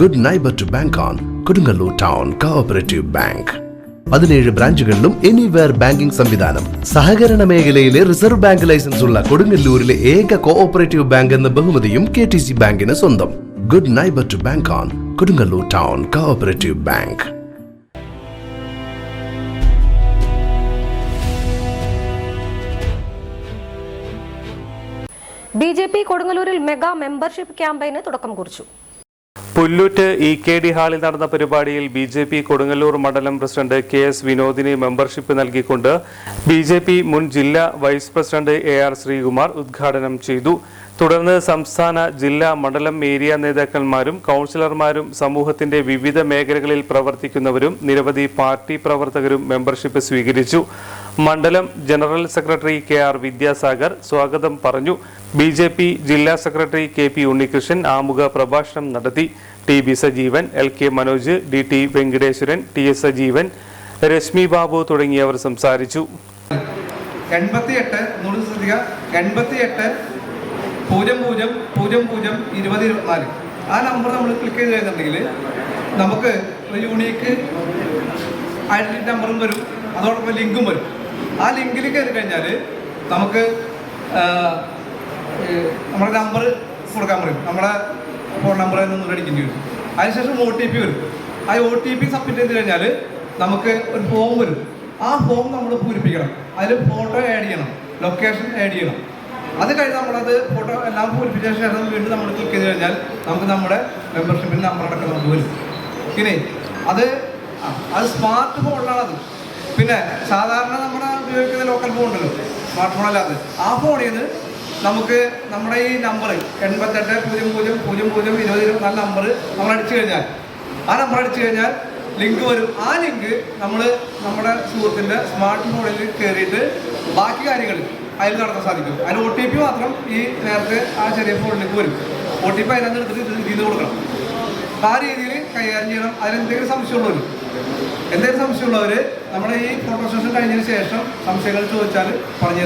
Good neighbour to bank on Kodungallur town cooperative bank പതിനേഴ് ബ്രാഞ്ചുകളിലും anywhere banking സംവിധാനം. സഹകരണ മേഖലയിലെ റിസർവ് ബാങ്ക് ലൈസൻസ് ഉള്ള കൊടുങ്ങല്ലൂരിലെ ഏക കോഓപ്പറേറ്റീവ് ബാങ്ക് എന്ന ബഹുമതിയും കെ ടി സി ബാങ്കിന് സ്വന്തം. Good neighbour to bank on Kodungallur town cooperative bank B J P കൊടുങ്ങല്ലൂരിൽ മെഗാ മെമ്പർഷിപ്പ് ക്യാമ്പയിന് തുടക്കം കുറിച്ചു. പുല്ലൂറ്റ് ഇ കെ ഡി ഹാളിൽ നടന്ന പരിപാടിയിൽ ബി ജെ പി കൊടുങ്ങല്ലൂർ മണ്ഡലം പ്രസിഡന്റ് കെ എസ് വിനോദിന് മെമ്പർഷിപ്പ് നൽകിക്കൊണ്ട് ബി ജെ പി മുൻ ജില്ലാ vice president A R Sreekumar ഉദ്ഘാടനം ചെയ്തു. തുടർന്ന് സംസ്ഥാന ജില്ലാ മണ്ഡലം ഏരിയ നേതാക്കന്മാരും കൗൺസിലർമാരും സമൂഹത്തിന്റെ വിവിധ മേഖലകളിൽ പ്രവർത്തിക്കുന്നവരും നിരവധി പാർട്ടി പ്രവർത്തകരും മെമ്പർഷിപ്പ് സ്വീകരിച്ചു. മണ്ഡലം general secretary K R Vidyasagar സ്വാഗതം പറഞ്ഞു. ബി ജില്ലാ സെക്രട്ടറി കെ പി ഉണ്ണികൃഷ്ണൻ ആമുഖ പ്രഭാഷണം നടത്തി. T B Sajeevan L K Manoj D T Venkateswaran T S Sajeevan Rashmi Babu തുടങ്ങിയവർ സംസാരിച്ചു. എൺപത്തിയെട്ട് നൂറ് എൺപത്തിയെട്ട് പൂജ്യം പൂജ്യം പൂജ്യം പൂജ്യം ഇരുപത് ഇരുപത്തിനാല്. ആ നമ്പർ നമ്മൾ ക്ലിക്ക് ചെയ്ത് കഴിഞ്ഞിട്ടുണ്ടെങ്കിൽ നമുക്ക് ഒരു യൂണീക്ക് ഐഡന്റിറ്റി നമ്പറും വരും. അതോടൊപ്പം ലിങ്കും വരും. ആ ലിങ്കിൽ കയറി കഴിഞ്ഞാൽ നമുക്ക് നമ്മുടെ നമ്പർ കൊടുക്കാൻ പറയും. നമ്മുടെ ഫോൺ നമ്പർ ഒന്ന് അടിക്കേണ്ടി വരും. അതിനുശേഷം ഒ ടി പി വരും. ആ ഒ ടി പി സബ്മിറ്റ് ചെയ്ത് കഴിഞ്ഞാൽ നമുക്ക് ഒരു ഫോം വരും. ആ ഫോം നമ്മൾ പൂരിപ്പിക്കണം. അതിൽ ഫോട്ടോ ആഡ് ചെയ്യണം. ലൊക്കേഷൻ ആഡ് ചെയ്യണം. അത് കഴിഞ്ഞ് നമ്മളത് ഫോട്ടോ എല്ലാം പൂരിപ്പിച്ച ശേഷം വീണ്ടും നമ്മൾ ക്ലിക്ക് ചെയ്ത് കഴിഞ്ഞാൽ നമുക്ക് നമ്മുടെ മെമ്പർഷിപ്പിന്റെ നമ്പർ അടക്കം നമുക്ക് വരും. ഇനി അത് അത് സ്മാർട്ട് ഫോണിലാണത് പിന്നെ സാധാരണ നമ്മുടെ ഉപയോഗിക്കുന്ന ലോക്കൽ ഫോൺ ഉണ്ടല്ലോ. സ്മാർട്ട് ഫോൺ അല്ലാതെ. ആ ഫോണിൽ നിന്ന് നമുക്ക് നമ്മുടെ ഈ നമ്പർ എൺപത്തെട്ട് പൂജ്യം പൂജ്യം പൂജ്യം പൂജ്യം ഇരുപത് ഇരുപത്തിനാല് നമ്പർ നമ്മൾ അടിച്ചു കഴിഞ്ഞാൽ. ആ നമ്പർ അടിച്ചു കഴിഞ്ഞാൽ ലിങ്ക് വരും. ആ ലിങ്ക് നമ്മൾ നമ്മുടെ സുഹൃത്തിന്റെ സ്മാർട്ട് ഫോണിൽ കയറിയിട്ട് ബാക്കി കാര്യങ്ങൾ അതിൽ നടത്താൻ സാധിക്കും. അതിൽ ഒ ടി പി മാത്രം ഈ നേരത്തെ ആ ചെറിയ ഫോണിലേക്ക് വരും. ഒ ടി പി അതിനകത്ത് എടുത്തിട്ട് ചെയ്ത് കൊടുക്കണം. ആ രീതിയിൽ കൈകാര്യം ചെയ്യണം. അതിലെന്തെങ്കിലും സംശയമുള്ളവർ എന്തെങ്കിലും സംശയമുള്ളവർ നമ്മുടെ ഈ ഫോട്ടോ സെഷൻ കഴിഞ്ഞതിന് ശേഷം സംശയങ്ങൾ ചോദിച്ചാൽ പറഞ്ഞു